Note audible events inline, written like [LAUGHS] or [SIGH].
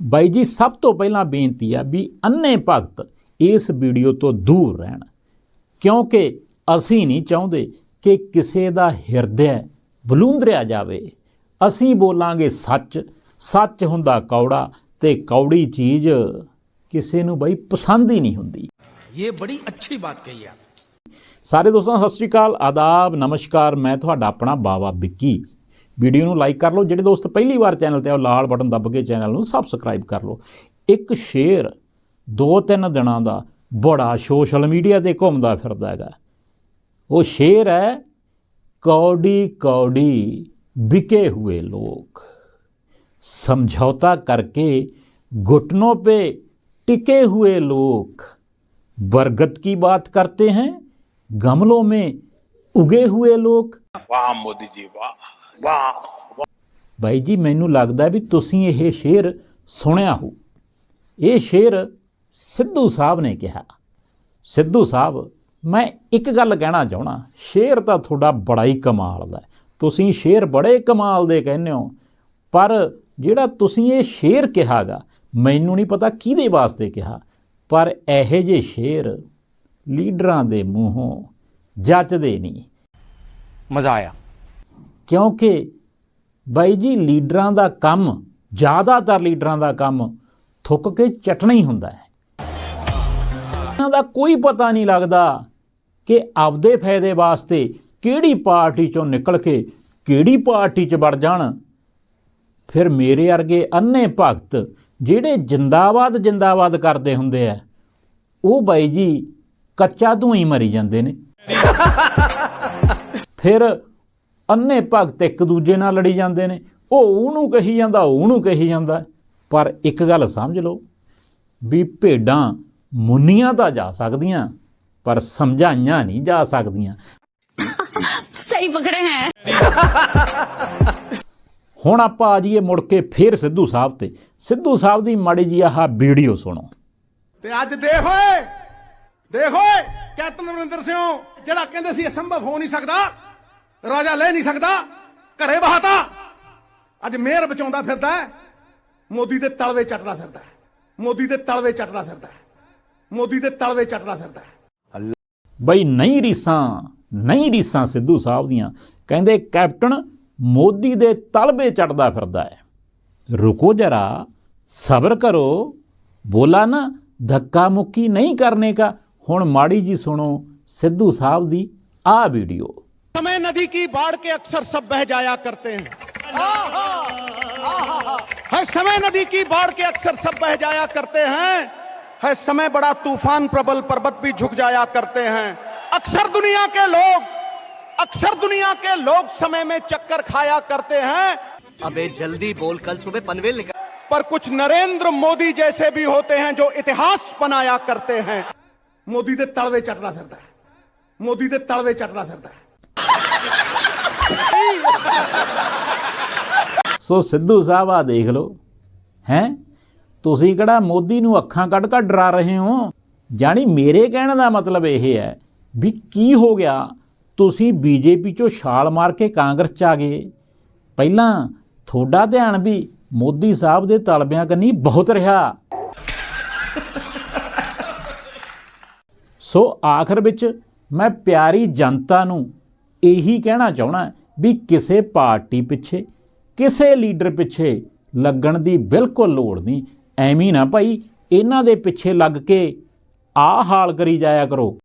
ਬਾਈ ਜੀ ਸਭ ਤੋਂ ਪਹਿਲਾਂ ਬੇਨਤੀ ਆ ਵੀ ਅੰਨੇ ਭਗਤ ਇਸ ਵੀਡੀਓ ਤੋਂ ਦੂਰ ਰਹਿਣ ਕਿਉਂਕਿ ਅਸੀਂ ਨਹੀਂ ਚਾਹੁੰਦੇ ਕਿ ਕਿਸੇ ਦਾ ਹਿਰਦੈ ਬਲੂੰਦਰਿਆ ਜਾਵੇ। ਅਸੀਂ ਬੋਲਾਂਗੇ ਸੱਚ ਸੱਚ ਹੁੰਦਾ ਕੌੜਾ ਤੇ ਕੌੜੀ ਚੀਜ਼ ਕਿਸੇ ਨੂੰ ਬਾਈ ਪਸੰਦ ਹੀ ਨਹੀਂ ਹੁੰਦੀ। ਇਹ ਬੜੀ ਅੱਛੀ ਬਾਤ ਕਹੀ ਆ। ਸਾਰੇ ਦੋਸਤਾਂ ਸਤਿ ਸ਼੍ਰੀ ਅਕਾਲ ਆਦਾਬ ਨਮਸਕਾਰ ਮੈਂ ਤੁਹਾਡਾ ਆਪਣਾ ਬਾਵਾ ਵਿੱਕੀ। ਵੀਡੀਓ ਨੂੰ ਲਾਈਕ ਕਰ ਲਓ ਜਿਹੜੇ ਦੋਸਤ ਪਹਿਲੀ ਵਾਰ ਚੈਨਲ ਤੇ ਆ ਉਹ ਲਾਲ ਬਟਨ ਦੱਬ ਕੇ ਚੈਨਲ ਨੂੰ ਸਬਸਕ੍ਰਾਈਬ ਕਰ ਲਓ ਇੱਕ ਸ਼ੇਰ ਦੋ ਤਿੰਨ ਦਿਨਾਂ ਦਾ ਬੜਾ ਸੋਸ਼ਲ ਮੀਡੀਆ ਤੇ ਘੁੰਮਦਾ ਫਿਰਦਾ ਹੈਗਾ ਉਹ ਸ਼ੇਰ ਹੈ ਕੌੜੀ ਕੌੜੀ बिके हुए लोग समझौता करके घुटनों पे टिके हुए लोग बरगद की बात करते हैं गमलों में उगे हुए लोग वाह मोदी जी वाह ਬਾਈ ਜੀ, ਮੈਨੂੰ ਲੱਗਦਾ ਵੀ ਤੁਸੀਂ ਇਹ ਸ਼ੇਰ ਸੁਣਿਆ ਹੋ ਇਹ ਸ਼ੇਰ ਸਿੱਧੂ ਸਾਹਿਬ ਨੇ ਕਿਹਾ। ਸਿੱਧੂ ਸਾਹਿਬ, ਮੈਂ ਇੱਕ ਗੱਲ ਕਹਿਣਾ ਚਾਹਣਾ ਸ਼ੇਰ ਤਾਂ ਤੁਹਾਡਾ ਬੜਾ ਹੀ ਕਮਾਲ ਦਾ ਤੁਸੀਂ ਸ਼ੇਰ ਬੜੇ ਕਮਾਲ ਦੇ ਕਹਿੰਦੇ ਹੋ, ਪਰ ਜਿਹੜਾ ਤੁਸੀਂ ਇਹ ਸ਼ੇਰ ਕਿਹਾਗਾ, ਮੈਨੂੰ ਨਹੀਂ ਪਤਾ ਕਿਹਦੇ ਵਾਸਤੇ ਕਿਹਾ, ਪਰ ਇਹੋ ਜਿਹੇ ਸ਼ੇਰ ਲੀਡਰਾਂ ਦੇ ਮੂੰਹੋਂ ਜੱਜਦੇ ਨਹੀਂ। ਮਜ਼ਾ ਆਇਆ। ਕਿਉਂਕਿ ਬਾਈ ਜੀ ਲੀਡਰਾਂ ਦਾ ਕੰਮ ਜ਼ਿਆਦਾਤਰ ਲੀਡਰਾਂ ਦਾ ਕੰਮ ਥੁੱਕ ਕੇ ਚਟਣਾ ਹੀ ਹੁੰਦਾ ਹੈ। ਇਹਨਾਂ ਦਾ ਕੋਈ ਪਤਾ ਨਹੀਂ ਲੱਗਦਾ ਕਿ ਆਪਦੇ ਫਾਇਦੇ ਵਾਸਤੇ ਕਿਹੜੀ ਪਾਰਟੀ ਚੋਂ ਨਿਕਲ ਕੇ ਕਿਹੜੀ ਪਾਰਟੀ 'ਚ ਵੜ ਜਾਣ। ਫਿਰ ਮੇਰੇ ਵਰਗੇ ਅੰਨੇ ਭਗਤ ਜਿਹੜੇ ਜਿੰਦਾਬਾਦ ਜਿੰਦਾਬਾਦ ਕਰਦੇ ਹੁੰਦੇ ਆ ਉਹ ਬਾਈ ਜੀ ਕੱਚਾ ਧੂੰ ਹੀ ਮਰੀ ਜਾਂਦੇ ਨੇ। [LAUGHS] ਫਿਰ ਅੰਨੇ ਭਗਤ ਇੱਕ ਦੂਜੇ ਨਾਲ ਲੜੀ ਜਾਂਦੇ ਨੇ। ਉਹ ਉਹਨੂੰ ਕਹੀ ਜਾਂਦਾ ਉਹਨੂੰ ਕਹੀ ਜਾਂਦਾ। ਪਰ ਇੱਕ ਗੱਲ ਸਮਝ ਲਓ ਵੀ ਭੇਡਾਂ ਮੁੰਨੀਆਂ ਤਾਂ ਜਾ ਸਕਦੀਆਂ ਪਰ ਸਮਝਾਈਆਂ ਨਹੀਂ ਜਾ ਸਕਦੀਆਂ। ਸਹੀ ਪਕੜੇ ਹੈ। ਹੁਣ ਆਪਾਂ ਆ ਜਾਈਏ ਮੁੜ ਕੇ ਫੇਰ ਸਿੱਧੂ ਸਾਹਿਬ ਤੇ। ਸਿੱਧੂ ਸਾਹਿਬ ਦੀ ਮਾੜੀ ਜੀ ਆਹ ਵੀਡੀਓ ਸੁਣੋ। ਤੇ ਅੱਜ ਦੇਖ ਓਏ ਕੈਪਟਨ ਅਮਰਿੰਦਰ ਸਿੰਘ ਜਿਹੜਾ ਕਹਿੰਦੇ ਸੀ ਅਸੰਭਵ ਹੋ ਨਹੀਂ ਸਕਦਾ। ਰਾਜਾ ਲੈ ਨਹੀਂ ਸਕਦਾ ਘਰੇ ਬਹਾਤਾ ਅੱਜ ਮਿਹਰ ਬਚਾਉਂਦਾ ਫਿਰਦਾ ਹੈ, ਮੋਦੀ ਦੇ ਤਲਵੇ ਚੱਟਦਾ ਫਿਰਦਾ ਮੋਦੀ ਦੇ ਤਲਵੇ ਚੱਟਦਾ ਫਿਰਦਾ ਮੋਦੀ ਦੇ ਤਲਵੇ ਚੱਟਦਾ ਫਿਰਦਾ ਬਈ ਨਹੀਂ ਰੀਸਾਂ ਨਹੀਂ ਰੀਸਾਂ ਸਿੱਧੂ ਸਾਹਿਬ ਦੀਆਂ ਕਹਿੰਦੇ ਕੈਪਟਨ ਮੋਦੀ ਦੇ ਤਲਵੇ ਚੜਦਾ ਫਿਰਦਾ ਹੈ। ਰੁਕੋ ਜਰਾ ਸਬਰ ਕਰੋ ਬੋਲਾ ਨਾ ਧੱਕਾ ਮੁੱਕੀ ਨਹੀਂ ਕਰਨੇ का ਹੁਣ ਮਾੜੀ ਜੀ ਸੁਣੋ ਸਿੱਧੂ ਸਾਹਿਬ ਦੀ ਆ ਵੀਡੀਓ। समय नदी की बाढ़ के अक्सर सब बह जाया करते हैं। हर समय नदी की बाढ़ के अक्सर सब बह जाया करते हैं। है समय बड़ा तूफ़ान प्रबल पर्वत भी झुक जाया करते हैं। अक्सर दुनिया के लोग अक्सर दुनिया के लोग समय में चक्कर खाया करते हैं। अबे जल्दी बोल कल सुबह पनवेल निकल पर कुछ नरेंद्र मोदी जैसे भी होते हैं जो इतिहास बनाया करते हैं। मोदी के तलवे चढ़ना फिरता है। मोदी के तलवे चढ़ना फिरता है। ਸੋ ਸਿੱਧੂ ਸਾਹਿਬ ਆ ਦੇਖ ਲਓ। ਹੈ? ਤੁਸੀਂ ਕਿਹੜਾ ਮੋਦੀ ਨੂੰ ਅੱਖਾਂ ਕੱਢ ਕੱਢ ਡਰਾ ਰਹੇ ਹੋ? ਜਾਣੀ ਮੇਰੇ ਕਹਿਣ ਦਾ ਮਤਲਬ ਇਹ ਹੈ ਵੀ ਕੀ ਹੋ ਗਿਆ? ਤੁਸੀਂ ਬੀਜੇਪੀ ਚੋਂ ਛਾਲ ਮਾਰ ਕੇ ਕਾਂਗਰਸ ਚ ਆ ਗਏ। ਪਹਿਲਾਂ ਤੁਹਾਡਾ ਧਿਆਨ ਵੀ ਮੋਦੀ ਸਾਹਿਬ ਦੇ ਤਲਬਿਆਂ ਕੰਨੀ ਬਹੁਤ ਰਿਹਾ। ਸੋ ਆਖਰ ਵਿੱਚ ਮੈਂ ਪਿਆਰੀ ਜਨਤਾ ਨੂੰ ਇਹੀ ਕਹਿਣਾ ਚਾਹਣਾ ਵੀ ਕਿਸੇ ਪਾਰਟੀ ਪਿੱਛੇ, ਕਿਸੇ ਲੀਡਰ ਪਿੱਛੇ ਲੱਗਣ ਦੀ ਬਿਲਕੁਲ ਲੋੜ ਨਹੀਂ। ਐਵੇਂ ਨਾ ਭਾਈ, ਇਹਨਾਂ ਦੇ ਪਿੱਛੇ ਲੱਗ ਕੇ ਆ ਹਾਲ ਕਰੀ ਜਾਇਆ ਕਰੋ।